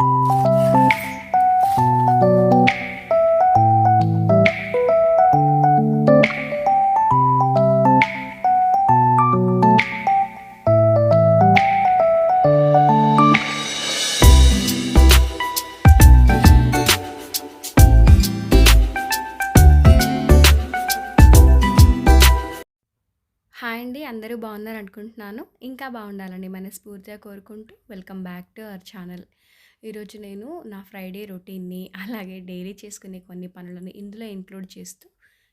Hi అండి అందరూ బాగున్నారు అనుకుంటున్నాను ఇంకా బాగుండాలని మనస్ఫూర్తిగా కోరుకుంటూ welcome back to our channel. ఈరోజు నేను నా ఫ్రైడే రొటీన్ని అలాగే డైలీ చేసుకునే కొన్ని పనులను ఇందులో ఇంక్లూడ్ చేస్తూ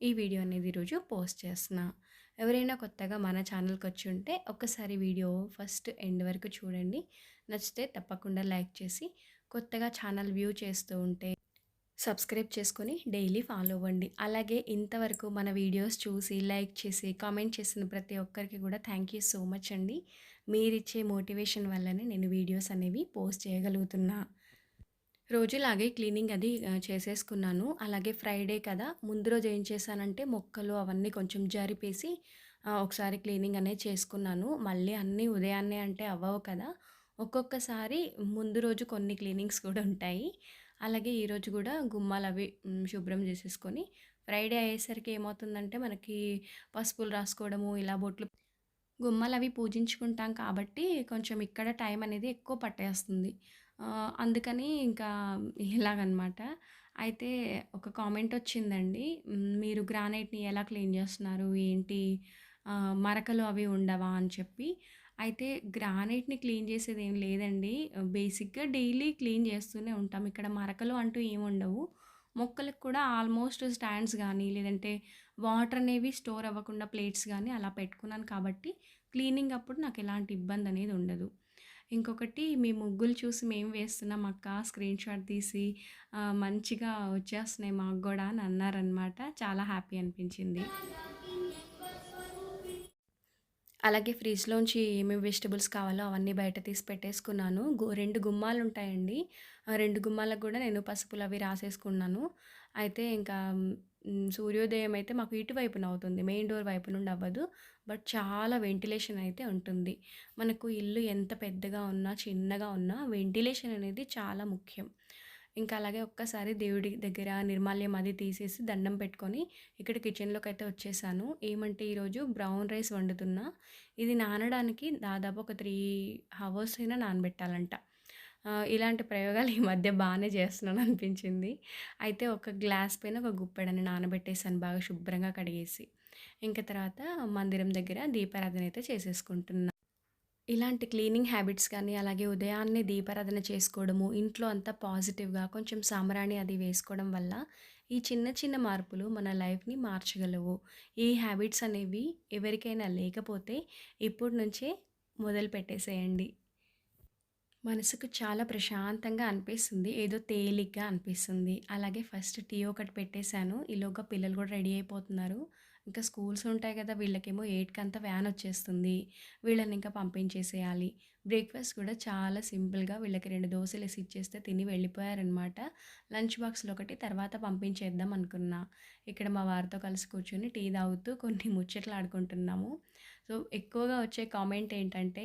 ఈ వీడియో అనేది ఈరోజు పోస్ట్ చేస్తున్నా. ఎవరైనా కొత్తగా మన ఛానల్కి వచ్చి ఉంటే ఒక్కసారి వీడియో ఫస్ట్ ఎండ్ వరకు చూడండి. నచ్చితే తప్పకుండా లైక్ చేసి కొత్తగా ఛానల్ వ్యూ చేస్తూ ఉంటే సబ్స్క్రైబ్ చేసుకొని డైలీ ఫాలో అవ్వండి. అలాగే ఇంతవరకు మన వీడియోస్ చూసి లైక్ చేసి కామెంట్ చేసిన ప్రతి ఒక్కరికి కూడా థ్యాంక్ యూ సో మచ్ అండి. మీరిచ్చే మోటివేషన్ వల్లనే నేను వీడియోస్ అనేవి పోస్ట్ చేయగలుగుతున్నా. రోజులాగే క్లీనింగ్ అది చేసేసుకున్నాను. అలాగే ఫ్రైడే కదా ముందు రోజు ఏం చేశానంటే మొక్కలు అవన్నీ కొంచెం జరిపేసి ఒకసారి క్లీనింగ్ అనేది చేసుకున్నాను. మళ్ళీ అన్నీ ఉదయాన్నే అంటే అవ్వవు కదా ఒక్కొక్కసారి ముందు రోజు కొన్ని క్లీనింగ్స్ కూడా ఉంటాయి. అలాగే ఈరోజు కూడా గుమ్మాలు అవి శుభ్రం చేసేసుకొని ఫ్రైడే అయ్యేసరికి ఏమవుతుందంటే మనకి పసుపులు రాసుకోవడము ఇలా బొట్లు గుమ్మలు అవి పూజించుకుంటాం కాబట్టి కొంచెం ఇక్కడ టైం అనేది ఎక్కువ పట్టేస్తుంది. అందుకని ఇంకా ఇలాగనమాట. అయితే ఒక కామెంట్ వచ్చిందండి. మీరు గ్రానైట్ని ఎలా క్లీన్ చేస్తున్నారు? ఏంటి? మరకలు అవి ఉండవా? అని చెప్పి. అయితే గ్రానైట్ని క్లీన్ చేసేది ఏం లేదండి. బేసిక్గా డైలీ క్లీన్ చేస్తూనే ఉంటాం. ఇక్కడ మరకలు అంటూ ఏమి ఉండవు. మొక్కలకు కూడా ఆల్మోస్ట్ స్టాండ్స్ కానీ లేదంటే వాటర్ అనేవి స్టోర్ అవ్వకుండా ప్లేట్స్ కానీ అలా పెట్టుకున్నాను కాబట్టి క్లీనింగ్ అప్పుడు నాకు ఎలాంటి ఇబ్బంది అనేది ఉండదు. ఇంకొకటి మీ ముగ్గులు చూసి మేము వేస్తున్నాం అక్క స్క్రీన్ షాట్ తీసి మంచిగా వచ్చేస్తున్నాయి మాకు కూడా అని అన్నారనమాట చాలా హ్యాపీ అనిపించింది. అలాగే ఫ్రిడ్జ్‌లోంచి ఏమేమి వెజిటబుల్స్ కావాలో అవన్నీ బయట తీసి పెట్టేసుకున్నాను. గు 2 గుమ్మాలు ఉంటాయండి. ఆ 2 గుమ్మాలకు కూడా నేను పసుపులు అవి రాసేసుకున్నాను. అయితే ఇంకా సూర్యోదయం అయితే మాకు ఇటువైపున అవుతుంది. మెయిన్ డోర్ వైపు నుండి అవ్వదు. బట్ చాలా వెంటిలేషన్ అయితే ఉంటుంది. మనకు ఇల్లు ఎంత పెద్దగా ఉన్నా, చిన్నగా ఉన్నా వెంటిలేషన్ అనేది చాలా ముఖ్యం. ఇంకా అలాగే ఒక్కసారి దేవుడి దగ్గర నిర్మాల్యం అది తీసేసి దండం పెట్టుకొని ఇక్కడ కిచెన్లోకి అయితే వచ్చేసాను. ఏమంటే ఈరోజు బ్రౌన్ రైస్ వండుతున్నా. ఇది నానడానికి దాదాపు ఒక త్రీ హవర్స్ అయినా నానబెట్టాలంట. ఇలాంటి ప్రయోగాలు ఈ మధ్య బాగానే చేస్తున్నాను అనిపించింది. అయితే ఒక గ్లాస్ పైన ఒక గుప్పెడని నానబెట్టేసాను బాగా శుభ్రంగా కడిగేసి. ఇంక తర్వాత మందిరం దగ్గర దీపారాధన అయితే చేసేసుకుంటున్నాను ఇలాంటి క్లీనింగ్ హ్యాబిట్స్ కానీ, అలాగే ఉదయాన్నే దీపారాధన చేసుకోవడము, ఇంట్లో అంతా పాజిటివ్‌గా కొంచెం సామరాణి అది వేసుకోవడం వల్ల ఈ చిన్న చిన్న మార్పులు మన లైఫ్‌ని మార్చగలవు. ఈ హ్యాబిట్స్ అనేవి ఎవరికైనా లేకపోతే ఇప్పటి నుంచే మొదలు పెట్టేసేయండి. మనసుకు చాలా ప్రశాంతంగా అనిపిస్తుంది. ఏదో తేలిగ్గా అనిపిస్తుంది. అలాగే ఫస్ట్ టీ ఒకటి పెట్టేశాను ఈలోగా పిల్లలు కూడా రెడీ అయిపోతున్నారు. ఇంకా స్కూల్స్ ఉంటాయి కదా! వీళ్ళకేమో ఎయిట్కి అంతా వ్యాన్ వచ్చేస్తుంది. వీళ్ళని ఇంకా పంపించేసేయాలి. బ్రేక్‌ఫాస్ట్ కూడా చాలా సింపుల్‌గా వీళ్ళకి రెండు దోశలు వేసి ఇచ్చేస్తే తిని వెళ్ళిపోయారనమాట. లంచ్ బాక్స్‌లో ఒకటి తర్వాత పంపించేద్దాం అనుకున్నా. ఇక్కడ మా వారితో కలిసి కూర్చొని టీ తాగుతూ కొన్ని ముచ్చట్లు ఆడుకుంటున్నాము. సో, ఎక్కువగా వచ్చే కామెంట్ ఏంటంటే,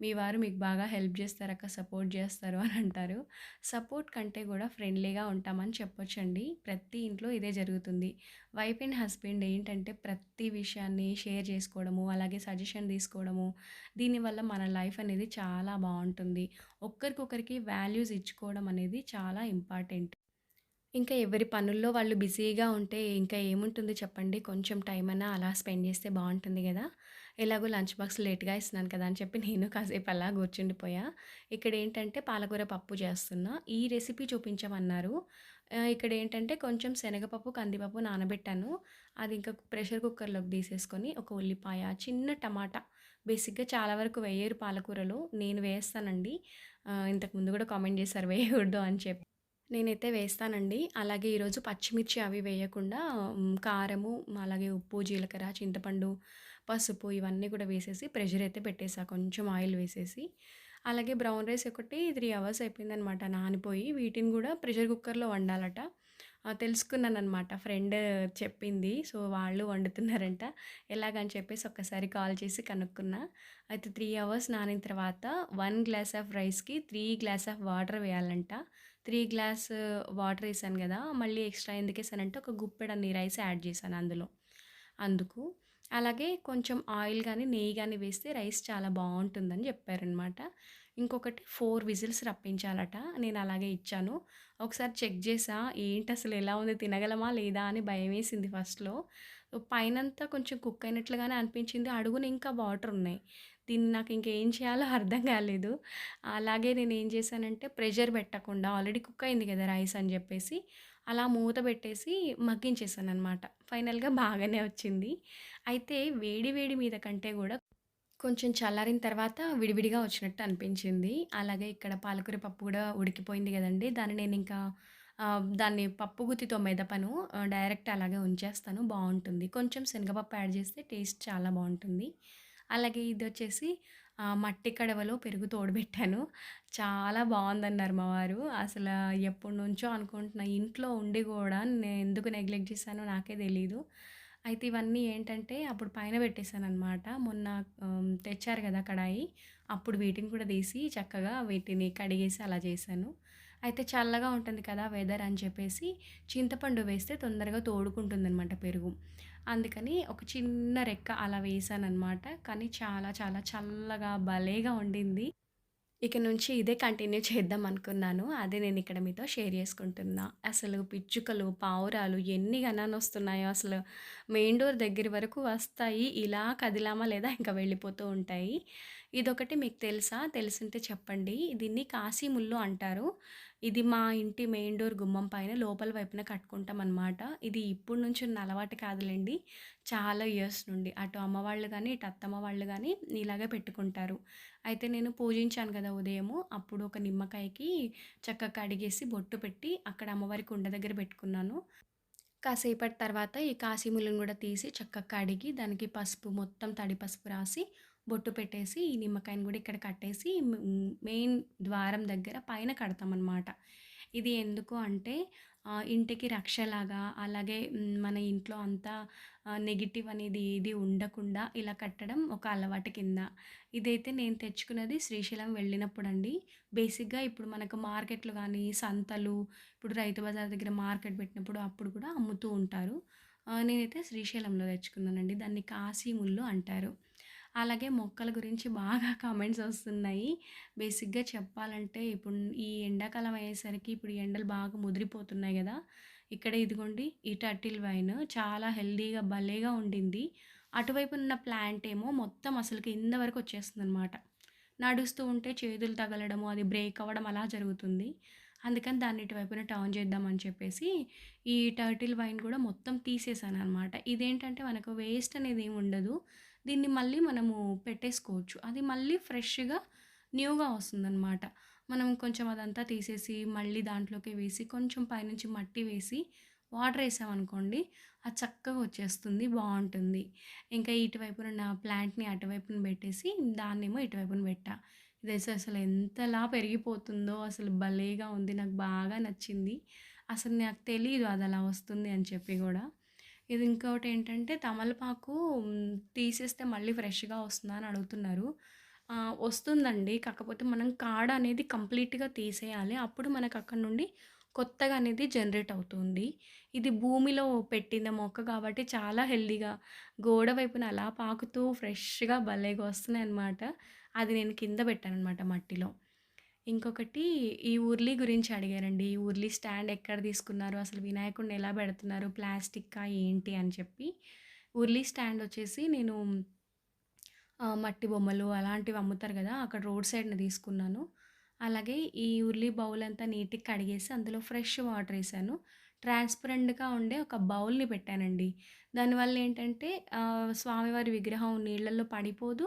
"మీ వారు మీకు బాగా హెల్ప్ చేస్తారక్క, సపోర్ట్ చేస్తారు" అని అంటారు. సపోర్ట్ కంటే కూడా ఫ్రెండ్లీగా ఉంటామని చెప్పొచ్చండి. ప్రతి ఇంట్లో ఇదే జరుగుతుంది. వైఫ్ అండ్ హస్బెండ్ ఏంటంటే ప్రతి విషయాన్ని షేర్ చేసుకోవడము, అలాగే సజెషన్ తీసుకోవడము, దీనివల్ల మన లైఫ్ అనేది చాలా చాలా బాగుంటుంది ఒక్కరికొకరికి వాల్యూస్ ఇచ్చుకోవడం అనేది చాలా ఇంపార్టెంట్. ఇంకా ఎవరి పనుల్లో వాళ్ళు బిజీగా ఉంటే ఇంకా ఏముంటుంది చెప్పండి. కొంచెం టైం అన్నా అలా స్పెండ్ చేస్తే బాగుంటుంది కదా ఎలాగో లంచ్ బాక్స్ లేట్‌గా ఇస్తున్నాను కదా! అని చెప్పి నేను కాసేపు అలా కూర్చుండిపోయా. ఇక్కడేంటంటే పాలకూర పప్పు చేస్తున్నా. ఈ రెసిపీ చూపించమన్నారు. ఇక్కడ ఏంటంటే కొంచెం శనగపప్పు, కందిపప్పు నానబెట్టాను. అది ఇంకా ప్రెషర్ కుక్కర్‌లోకి తీసేసుకొని ఒక ఉల్లిపాయ, చిన్న టమాటా బేసిక్‌గా చాలా వరకు వేయరు పాలకూరలో. నేను వేస్తానండి. ఇంతకు ఇంతకుముందు కూడా కామెంట్ చేశారు వేయకూడదు అని చెప్పి. నేనైతే వేస్తానండి. అలాగే ఈరోజు పచ్చిమిర్చి అవి వేయకుండా కారము, అలాగే ఉప్పు, జీలకర్ర, చింతపండు, పసుపు ఇవన్నీ కూడా వేసేసి ప్రెషర్ అయితే పెట్టేసా కొంచెం ఆయిల్ వేసేసి. అలాగే బ్రౌన్ రైస్ ఒకటి త్రీ అవర్స్ అయిపోయిందనమాట నానిపోయి. వీటిని కూడా ప్రెషర్ కుక్కర్‌లో వండాలట. తెలుసుకున్నాను అనమాట ఫ్రెండ్ చెప్పింది. సో, వాళ్ళు వండుతున్నారంట. ఎలాగని చెప్పేసి ఒక్కసారి కాల్ చేసి కనుక్కున్నా. అయితే త్రీ అవర్స్ నానిన తర్వాత వన్ గ్లాస్ ఆఫ్ రైస్‌కి త్రీ గ్లాస్ ఆఫ్ వాటర్ వేయాలంట. త్రీ గ్లాస్ వాటర్ వేసాను కదా మళ్ళీ ఎక్స్‌ట్రా ఎందుకేసానంటే ఒక గుప్పెడన్ని రైస్ యాడ్ చేశాను అందులో. అందుకు. అలాగే కొంచెం ఆయిల్ కానీ నెయ్యి కానీ వేస్తే రైస్ చాలా బాగుంటుందని చెప్పారనమాట ఇంకొకటి ఫోర్ విజిల్స్ రప్పించాలట. నేను అలాగే ఇచ్చాను. ఒకసారి చెక్ చేసాను ఏంటి అసలు ఎలా ఉంది తినగలమా లేదా అని భయమేసింది ఫస్ట్‌లో. పైనంతా కొంచెం కుక్ అయినట్లుగానే అనిపించింది. అడుగున ఇంకా వాటర్ ఉన్నాయి. దీన్ని నాకు ఇంకేం చేయాలో అర్థం కాలేదు. అలాగే నేను ఏం చేశానంటే ప్రెషర్ పెట్టకుండా ఆల్రెడీ కుక్ అయింది కదా రైస్ అని చెప్పేసి అలా మూత పెట్టేసి మగ్గించేసాననమాట. ఫైనల్‌గా బాగానే వచ్చింది. అయితే వేడి వేడి మీద కంటే కూడా కొంచెం చల్లారిన తర్వాత విడివిడిగా వచ్చినట్టు అనిపించింది. అలాగే ఇక్కడ పాలకూర పప్పు కూడా ఉడికిపోయింది కదండి దాన్ని నేను ఇంకా దాన్ని పప్పు గుత్తితో మెదపను. డైరెక్ట్ అలాగే ఉంచేస్తాను బాగుంటుంది కొంచెం శనగపప్పు యాడ్ చేస్తే టేస్ట్ చాలా బాగుంటుంది అలాగే ఇది వచ్చేసి మట్టి కడవలో పెరుగు తోడుబెట్టాను. చాలా బాగుందన్నారు మా వారు. అసలు ఎప్పటి నుంచో అనుకుంటున్నా ఇంట్లో ఉండి కూడా నేను ఎందుకు నెగ్లెక్ట్ చేశానో నాకే తెలీదు. అయితే ఇవన్నీ ఏంటంటే అప్పుడు పైన పెట్టేసాననమాట. మొన్న తెచ్చారు కదా కడాయి. అప్పుడు వీటిని కూడా తీసి చక్కగా వీటిని కడిగేసి అలా చేశాను. అయితే చల్లగా ఉంటుంది కదా వెదర్ అని చెప్పేసి చింతపండు వేస్తే తొందరగా తోడుకుంటుందనమాట పెరుగు. అందుకని ఒక చిన్న రెక్క అలా వేసాను అనమాట కానీ చాలా చాలా చల్లగా భలేగా ఉండింది. ఇక నుంచి ఇదే కంటిన్యూ చేద్దాం అనుకున్నాను. అదే నేను ఇక్కడ మీతో షేర్ చేసుకుంటున్నా. అసలు పిచ్చుకలు, పావురాలు ఎన్ని గణానొస్తున్నాయో అసలు మెయిన్ డోర్ దగ్గర వరకు వస్తాయి. ఇలా కదిలామా లేదా ఇంకా వెళ్ళిపోతూ ఉంటాయి. ఇదొకటి మీకు తెలుసా? తెలిసింటే చెప్పండి. దీన్ని కాశీ ముల్లు అంటారు. ఇది మా ఇంటి మెయిన్ డోర్ గుమ్మం పైన లోపల వైపున కట్టుకుంటాం అనమాట ఇది ఇప్పుడు నుంచి ఉన్న అలవాటు కాదులెండి. చాలా ఇయర్స్ నుండి. అటు అమ్మ వాళ్ళు ఇటు అత్తమ్మ వాళ్ళు కానీ ఇలాగే పెట్టుకుంటారు. అయితే నేను పూజించాను కదా ఉదయము. అప్పుడు ఒక నిమ్మకాయకి చక్కగా కడిగేసి బొట్టు పెట్టి అక్కడ అమ్మవారి కుండ దగ్గర పెట్టుకున్నాను. కాసేపటి తర్వాత ఈ కాశీములను కూడా తీసి చక్కగా కడిగి దానికి పసుపు మొత్తం తడి పసుపు రాసి బొట్టు పెట్టేసి ఈ నిమ్మకాయని కూడా ఇక్కడ కట్టేసి మెయిన్ ద్వారం దగ్గర పైన కడతామనమాట. ఇది ఎందుకు అంటే ఇంటికి రక్షలాగా అలాగే మన ఇంట్లో అంతా నెగిటివ్ అనేది ఏది ఉండకుండా ఇలా కట్టడం ఒక అలవాటు కింద. ఇదైతే నేను తెచ్చుకున్నది శ్రీశైలం వెళ్ళినప్పుడు అండి బేసిక్‌గా ఇప్పుడు మనకు మార్కెట్‌లు కానీ సంతలు ఇప్పుడు రైతు బజార్ దగ్గర మార్కెట్ పెట్టినప్పుడు అప్పుడు కూడా అమ్ముతూ ఉంటారు. నేనైతే శ్రీశైలంలో తెచ్చుకున్నానండి. దాన్ని కాశీ ముల్లు అంటారు. అలాగే మొక్కల గురించి బాగా కామెంట్స్ వస్తున్నాయి. బేసిక్‌గా చెప్పాలంటే ఇప్పుడు ఈ ఎండాకాలం అయ్యేసరికి ఇప్పుడు ఈ ఎండలు బాగా ముదిరిపోతున్నాయి కదా ఇక్కడ ఇదిగోండి ఈ టర్టిల్ వైన్ చాలా హెల్దీగా భలేగా ఉండింది. అటువైపున్న ప్లాంట్ ఏమో మొత్తం అసలు కింద వరకు వచ్చేస్తుందనమాట. నడుస్తూ ఉంటే చేతులు తగలడము, అది బ్రేక్ అవ్వడం అలా జరుగుతుంది. అందుకని దాన్ని ఇటువైపున టర్న్ చేద్దామని చెప్పేసి ఈ టర్టిల్ వైన్ కూడా మొత్తం తీసేసాను అనమాట ఇదేంటంటే మనకు వేస్ట్ అనేది ఏమి ఉండదు. దీన్ని మళ్ళీ మనము పెట్టేసుకోవచ్చు. అది మళ్ళీ ఫ్రెష్‌గా న్యూగా వస్తుందన్నమాట మనం కొంచెం అదంతా తీసేసి మళ్ళీ దాంట్లోకి వేసి కొంచెం పైనుంచి మట్టి వేసి వాటర్ వేసామనుకోండి అది చక్కగా వచ్చేస్తుంది. బాగుంటుంది ఇంకా ఇటువైపున నా ప్లాంట్‌ని అటువైపున పెట్టేసి దాన్నేమో ఇటువైపున పెట్టా. ఇది అసలు ఎంతలా పెరిగిపోతుందో అసలు భలేగా ఉంది. నాకు బాగా నచ్చింది. అసలు నాకు తెలియదు అది అలా వస్తుంది అని చెప్పి కూడా ఇది ఇంకోటేంటంటే తమలపాకు తీసేస్తే మళ్ళీ ఫ్రెష్‌గా వస్తుందా అని అడుగుతున్నారు. వస్తుందండి. కాకపోతే మనం కాడ అనేది కంప్లీట్‌గా తీసేయాలి. అప్పుడు మనకు అక్కడ నుండి కొత్తగా అనేది జనరేట్ అవుతుంది. ఇది భూమిలో పెట్టిన మొక్క కాబట్టి చాలా హెల్తీగా గోడ వైపున అలా పాకుతూ ఫ్రెష్‌గా భలేగా వస్తున్నాయన్నమాట. అది నేను కింద పెట్టాను అనమాట మట్టిలో. ఇంకొకటి ఈ ఊర్లీ గురించి అడిగారండి. ఈ ఊర్లీ స్టాండ్ ఎక్కడ తీసుకున్నారు? అసలు వినాయకుడిని ఎలా పెడుతున్నారు? ప్లాస్టిక్కా ఏంటి అని చెప్పి. ఊర్లీ స్టాండ్ వచ్చేసి నేను మట్టి బొమ్మలు అలాంటివి అమ్ముతారు కదా అక్కడ రోడ్ సైడ్ని తీసుకున్నాను. అలాగే ఈ ఉర్లీ బౌల్ అంతా నీట్‌గా కడిగేసి అందులో ఫ్రెష్ వాటర్ వేసాను ట్రాన్స్‌పరెంట్‌గా ఉండే ఒక బౌల్‌ని పెట్టానండి. దానివల్ల ఏంటంటే స్వామివారి విగ్రహం నీళ్ళల్లో పడిపోదు.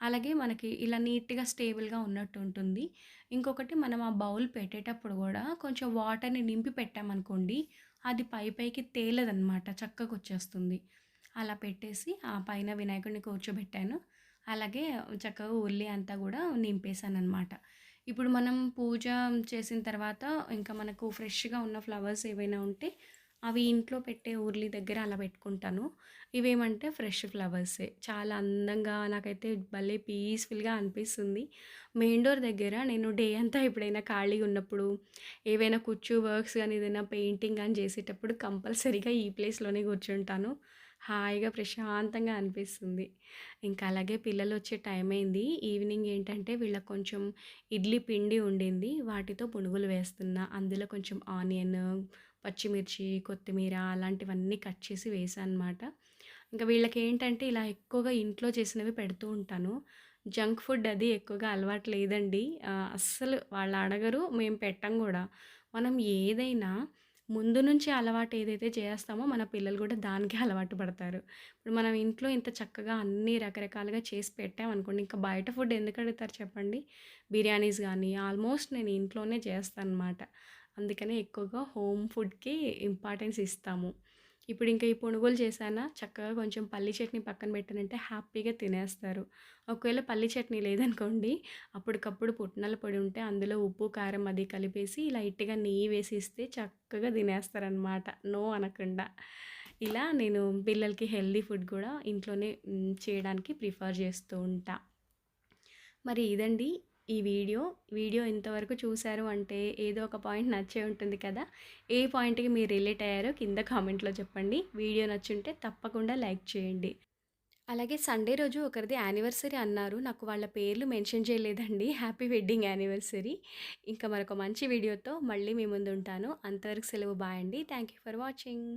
అలాగే మనకి ఇలా నీట్‌గా స్టేబుల్‌గా ఉన్నట్టు ఉంటుంది. ఇంకొకటి మనం ఆ బౌల్ పెట్టేటప్పుడు కూడా కొంచెం వాటర్‌ని నింపి పెట్టామనుకోండి, అది పై పైకి తేలదనమాట. చక్కగొచ్చేస్తుంది. అలా పెట్టేసి ఆ పైన వినాయకుడిని కూర్చోబెట్టాను. అలాగే చక్కగా ఉల్లి అంతా కూడా నింపేశాను అనమాట ఇప్పుడు మనం పూజ చేసిన తర్వాత ఇంకా మనకు ఫ్రెష్‌గా ఉన్న ఫ్లవర్స్ ఏవైనా ఉంటే అవి ఇంట్లో పెట్టే ఊర్లీ దగ్గర అలా పెట్టుకుంటాను. ఇవేమంటే ఫ్రెష్ ఫ్లవర్సే. చాలా అందంగా నాకైతే భలే పీస్‌ఫుల్‌గా అనిపిస్తుంది. మెయిన్ డోర్ దగ్గర నేను డే అంతా ఎప్పుడైనా ఖాళీగా ఉన్నప్పుడు, ఏవైనా కుచ్చు వర్క్స్ కానీ ఏదైనా పెయింటింగ్ కానీ చేసేటప్పుడు కంపల్సరీగా ఈ ప్లేస్‌లోనే కూర్చుంటాను. హాయిగా ప్రశాంతంగా అనిపిస్తుంది. ఇంకా అలాగే పిల్లలు వచ్చే టైం అయింది. ఈవినింగ్ ఏంటంటే వీళ్ళకి కొంచెం ఇడ్లీ పిండి ఉండింది. వాటితో పునుగులు వేస్తున్నా. అందులో కొంచెం ఆనియన్, పచ్చిమిర్చి, కొత్తిమీర అలాంటివన్నీ కట్ చేసి వేసాను అనమాట ఇంకా వీళ్ళకి ఏంటంటే ఇలా ఎక్కువగా ఇంట్లో చేసినవి పెడుతూ ఉంటాను. జంక్ ఫుడ్ అది ఎక్కువగా అలవాటు లేదండి. అస్సలు వాళ్ళు అడగరు. మేము పెట్టం కూడా మనం ఏదైనా ముందు నుంచి అలవాటు ఏదైతే చేస్తామో మన పిల్లలు కూడా దానికే అలవాటు పడతారు. ఇప్పుడు మనం ఇంట్లో ఇంత చక్కగా అన్నీ రకరకాలుగా చేసి పెట్టామనుకోండి, ఇంకా బయట ఫుడ్ ఎందుకు అడుగుతారు చెప్పండి? బిర్యానీస్ కానీ ఆల్మోస్ట్ నేను ఇంట్లోనే చేస్తాను అనమాట అందుకనే ఎక్కువగా హోమ్ ఫుడ్‌కి ఇంపార్టెన్స్ ఇస్తాము. ఇప్పుడు ఇంకా ఈ పునుగులు చేశానా, చక్కగా కొంచెం పల్లి చట్నీ పక్కన పెట్టానంటే హ్యాపీగా తినేస్తారు. ఒకవేళ పల్లి చట్నీ లేదనుకోండి, అప్పటికప్పుడు పుట్నాల పొడి ఉంటే అందులో ఉప్పు, కారం అది కలిపేసి లైట్‌గా నెయ్యి వేసి ఇస్తే చక్కగా తినేస్తారనమాట. నో అనకుండా. ఇలా నేను పిల్లలకి హెల్తీ ఫుడ్ కూడా ఇంట్లోనే చేయడానికి ప్రిఫర్ చేస్తూ ఉంటా. మరి ఇదండి ఈ వీడియో. వీడియో ఇంతవరకు చూశారు అంటే ఏదో ఒక పాయింట్ నచ్చే ఉంటుంది కదా! ఏ పాయింట్‌కి మీరు రిలేట్ అయ్యారో కింద కామెంట్‌లో చెప్పండి. వీడియో నచ్చుంటే తప్పకుండా లైక్ చేయండి. అలాగే సండే రోజు ఒకరిది యానివర్సరీ అన్నారు. నాకు వాళ్ళ పేర్లు మెన్షన్ చేయలేదండి. Happy wedding anniversary. ఇంకా మరొక మంచి వీడియోతో మళ్ళీ మీ ముందుంటాను. అంతవరకు సెలవు. బాయ్ అండి. You for watching.